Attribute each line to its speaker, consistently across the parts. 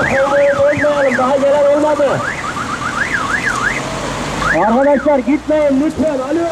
Speaker 1: konvoyu bozmayalım. Daha gelen olmadı. Arkadaşlar gitmeyin lütfen. Alo.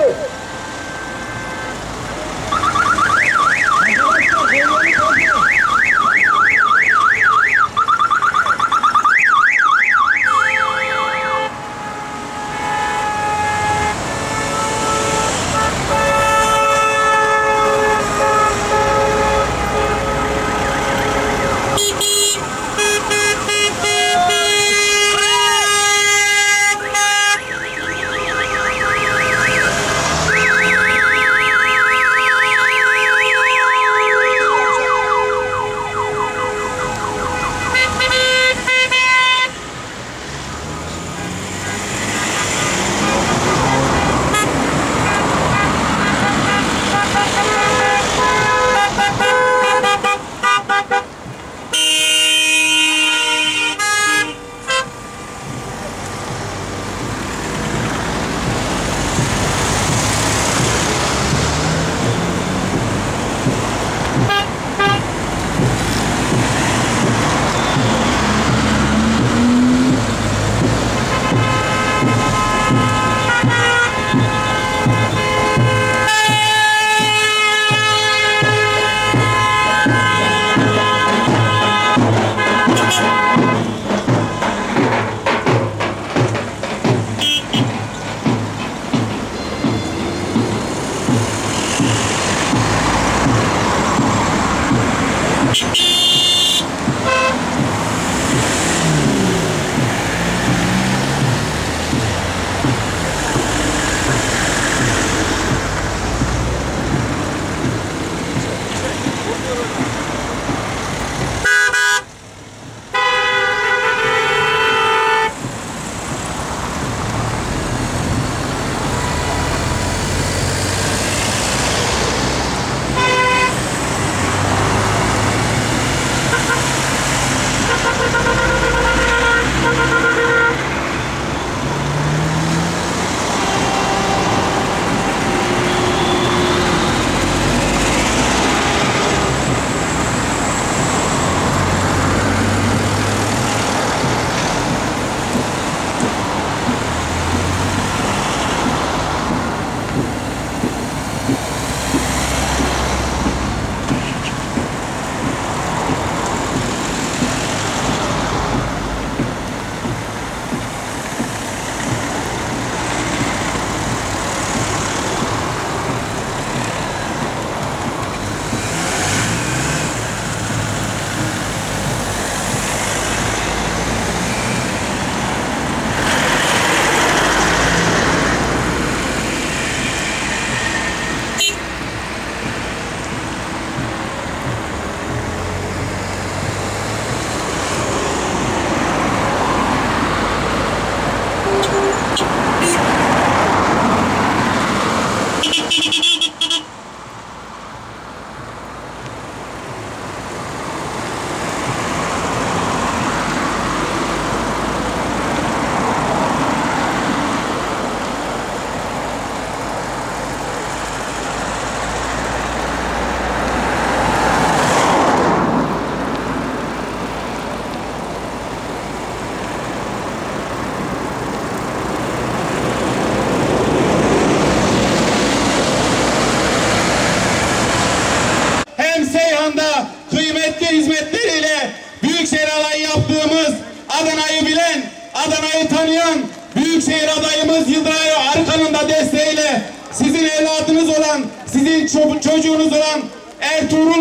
Speaker 2: Thank you.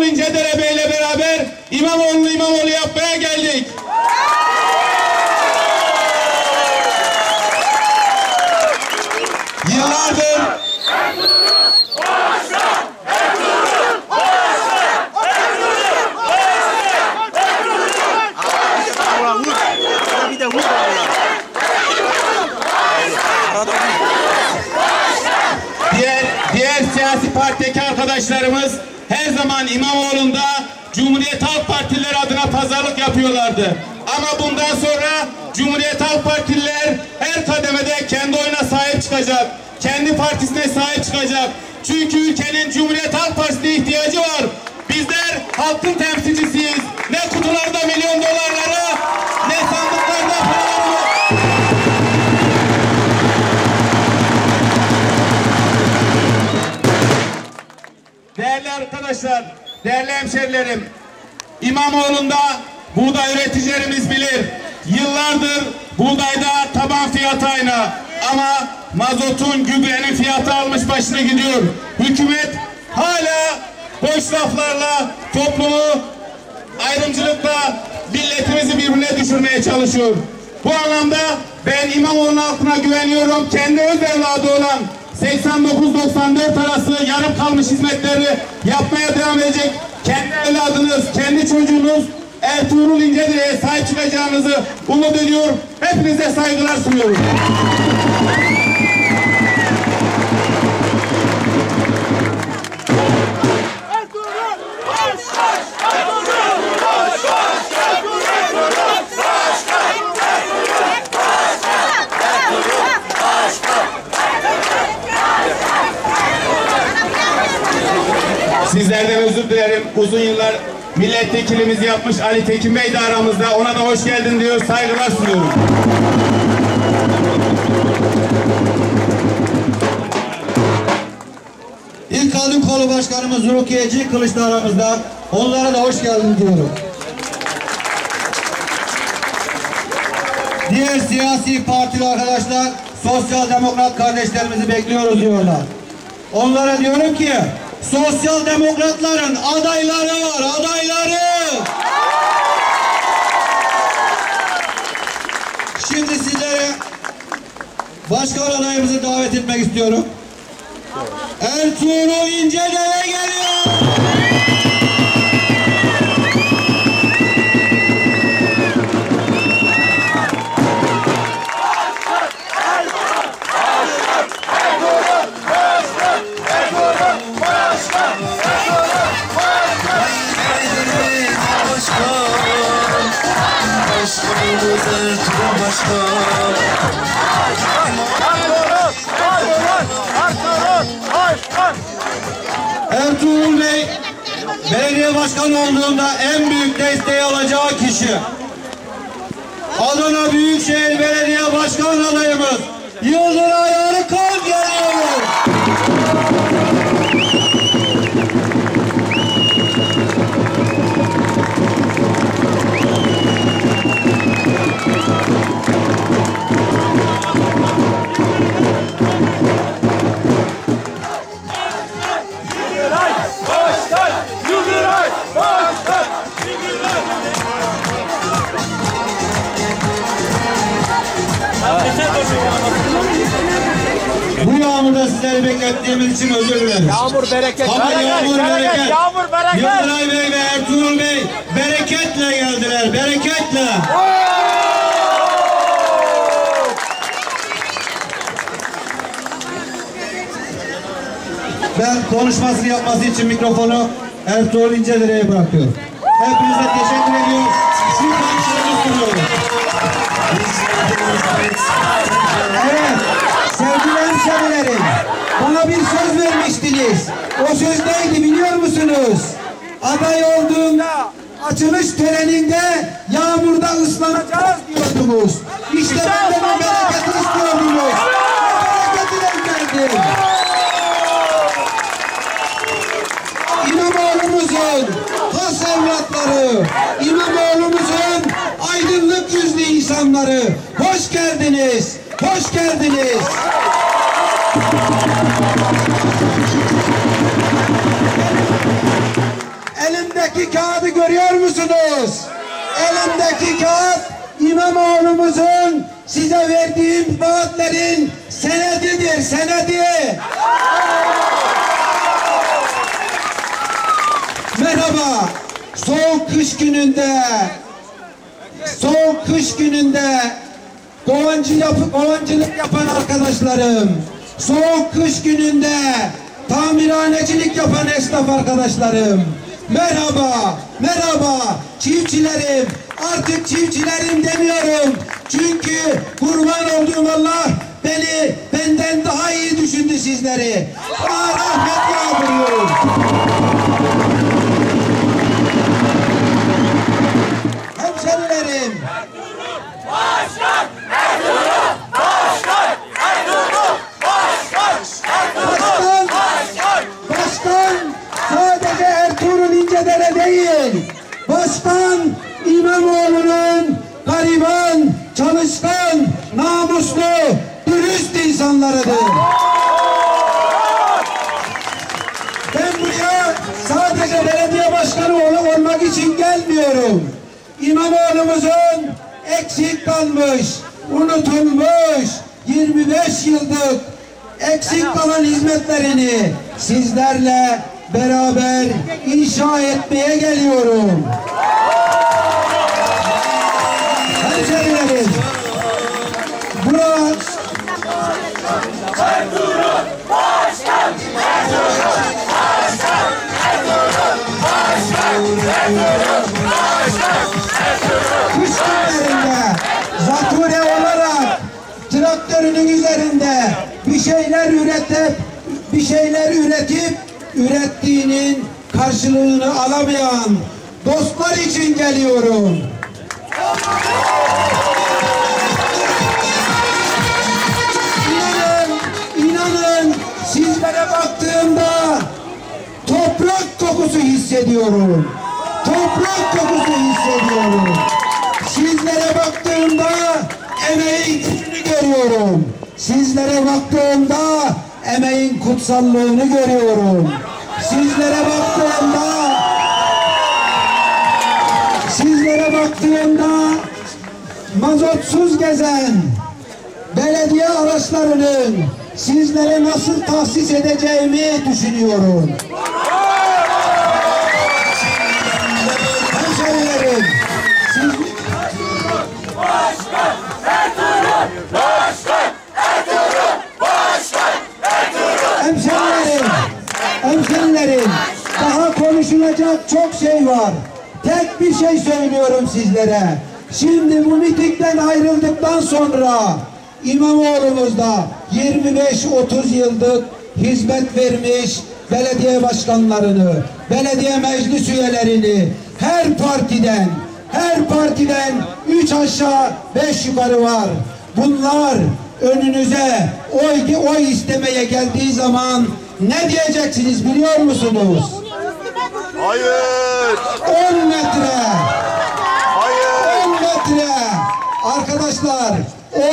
Speaker 2: İncedere Bey ile beraber İmamoğlu İmamoğlu yapmaya geldik. Yıllardır
Speaker 3: Ulan vur. Arada bir de vur bana. Arada vur.
Speaker 2: Diğer diğer siyasi partideki arkadaşlarımız her zaman İmamoğlu'nda Cumhuriyet Halk Partililer adına pazarlık yapıyorlardı. Ama bundan sonra Cumhuriyet Halk Partililer her kademede kendi oyuna sahip çıkacak. Kendi partisine sahip çıkacak. Çünkü ülkenin Cumhuriyet Halk Partisi'ne ihtiyacı var. Bizler halkın temsilcisiyiz. Ne kutularda milyon dolarları arkadaşlar, değerli hemşerilerim, İmamoğlu'nda buğday üreticilerimiz bilir. Yıllardır buğdayda taban fiyatı aynı ama mazotun, gübrenin fiyatı almış başına gidiyor. Hükümet hala boş laflarla toplumu ayrımcılıkla milletimizi birbirine düşürmeye çalışıyor. Bu anlamda ben İmamoğlu'nun altına güveniyorum. Kendi öz evladı olan 89-94 arası yarım kalmış hizmetleri yapmaya devam edecek. Kendi evladınız, kendi çocuğunuz Ertuğrul İncedire'ye sahip çıkacağınızı umut ediyor. Hepinize saygılar sunuyorum. Özür dilerim. Uzun yıllar milletvekilimizi yapmış Ali Tekin Bey de aramızda. Ona da hoş geldin diyor. Saygılar sunuyorum.
Speaker 4: İlk Kadın Kolu Başkanımız Rukiye Kılıç da aramızda. Onlara da hoş geldin diyorum. Diğer siyasi partili arkadaşlar sosyal demokrat kardeşlerimizi bekliyoruz diyorlar. Onlara diyorum ki sosyal demokratların adayları var adayları. Şimdi sizlere başkan adayımızı davet etmek istiyorum. Ertuğrul İncede'ye başkanı olduğunda en büyük desteği alacağı kişi. Adana Büyükşehir Belediye Başkan adayımız Yıldıray Arıkan geliyor. Sizleri beklettiğimiz için özür dileriz.
Speaker 3: Yağmur bereket.
Speaker 4: Ama yağmur bereket.
Speaker 3: Yağmur bereket.
Speaker 4: Yıldıray Bey ve Ertuğrul Bey bereketle geldiler, bereketle. Ben konuşmasını yapması için mikrofonu Ertuğrul İncedire'ye bırakıyorum. Hepinize teşekkür ediyorum. Şu karşılığını sunuyorum. Evet, sevgili hemşerilerim, bana bir söz vermiştiniz. O söz neydi biliyor musunuz? Aday olduğunda açılış töreninde yağmurda ıslanacağız diyordunuz. İşte ben de bu bereketi istiyordunuz. Bereketi geldim. İmamoğlu'muzun has evlatları, İmamoğlu'muzun aydınlık yüzlü insanları hoş geldiniz, hoş geldiniz. Kağıdı görüyor musunuz? Elimdeki kağıt İmamoğlu'muzun size verdiğim vaatlerin senedidir, senedi. Merhaba. Soğuk kış gününde soğuk kış gününde kovancı yapı, kovancılık yapan arkadaşlarım soğuk kış gününde tamirhanecilik yapan esnaf arkadaşlarım merhaba merhaba çiftçilerim. Artık çiftçilerim demiyorum. Çünkü kurban olduğum Allah beni benden daha iyi düşündü sizleri. Bana rahmet yağdırıyor. Hemşerilerim. Başkan, başkan sadece mücadele değil. Başkan İmamoğlu'nun gariban, çalışkan, namuslu, dürüst insanlarıdır. Ben buraya sadece belediye başkanı olmak için gelmiyorum. İmamoğlu'muzun eksik kalmış, unutulmuş 25 yıldır eksik kalan hizmetlerini sizlerle beraber inşa etmeye geliyorum. Hemşehrilerim, bura kış günlerinde zatüre olarak traktörünün üzerinde bir şeyler üretip bir şeyler üretip ürettiğinin karşılığını alamayan dostlar için geliyorum. İnanın, inanın sizlere baktığımda toprak kokusu hissediyorum. Toprak kokusu hissediyorum. Sizlere baktığımda emeğin gücünü görüyorum. Sizlere baktığımda emeğin kutsallığını görüyorum. Sizlere baktığımda sizlere baktığımda mazotsuz gezen belediye araçlarının sizlere nasıl tahsis edeceğimi düşünüyorum. Hemşehrilerim, siz... Hemşehrilerim, hemşehrilerim, daha konuşulacak çok şey var. Tek bir şey söylüyorum sizlere. Şimdi bu mitingden ayrıldıktan sonra İmamoğlu'muzda 25-30 yıllık hizmet vermiş belediye başkanlarını, belediye meclis üyelerini her partiden, her partiden üç aşağı beş yukarı var. Bunlar önünüze oy, oy istemeye geldiği zaman ne diyeceksiniz biliyor musunuz?
Speaker 3: Hayır.
Speaker 4: 10 metre,
Speaker 3: Hayır.
Speaker 4: 10 metre. Arkadaşlar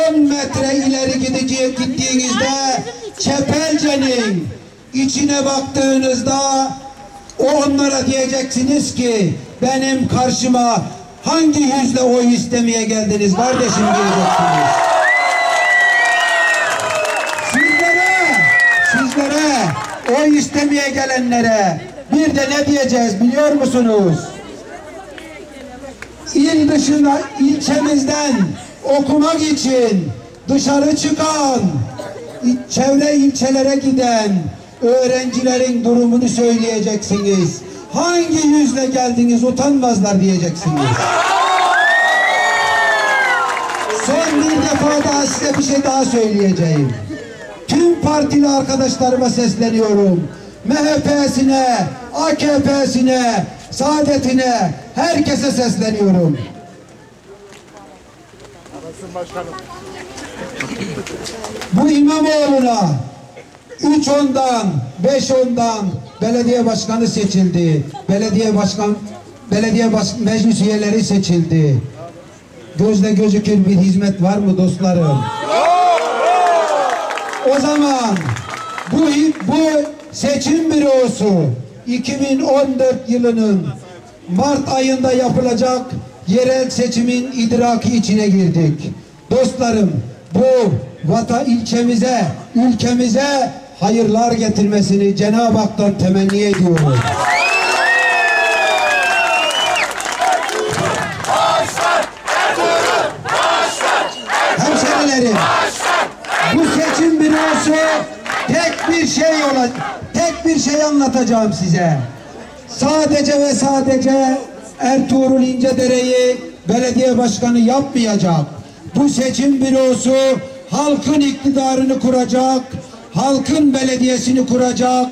Speaker 4: 10 metre ileri gidecek gittiğinizde Çepelce'nin içine baktığınızda o onlara diyeceksiniz ki benim karşıma hangi yüzle oy istemeye geldiniz kardeşim diyeceksiniz. Sizlere oy istemeye gelenlere bir de ne diyeceğiz biliyor musunuz? il dışında ilçemizden okumak için dışarı çıkan çevre ilçelere giden öğrencilerin durumunu söyleyeceksiniz. Hangi yüzle geldiniz utanmazlar diyeceksiniz. Son bir defa daha size bir şey daha söyleyeceğim. Partili arkadaşlarıma sesleniyorum. MHP'sine, AKP'sine, Saadet'ine, herkese sesleniyorum. Bu İmamoğlu'na 3 ondan, 5 ondan belediye başkanı seçildi. Belediye başkan, belediye baş, meclis üyeleri seçildi. Gözle gözükür bir hizmet var mı dostlarım? O zaman bu bu seçim bürosu 2014 yılının Mart ayında yapılacak yerel seçimin idraki içine girdik. Dostlarım bu vata ilçemize, ülkemize hayırlar getirmesini Cenab-ı Hak'tan temenni ediyorum. Hemşerilerim, bu seçim bürosu tek bir şey olacak. Şey anlatacağım size. Sadece ve sadece Ertuğrul İncedere'yi belediye başkanı yapmayacak. Bu seçim bürosu halkın iktidarını kuracak, halkın belediyesini kuracak,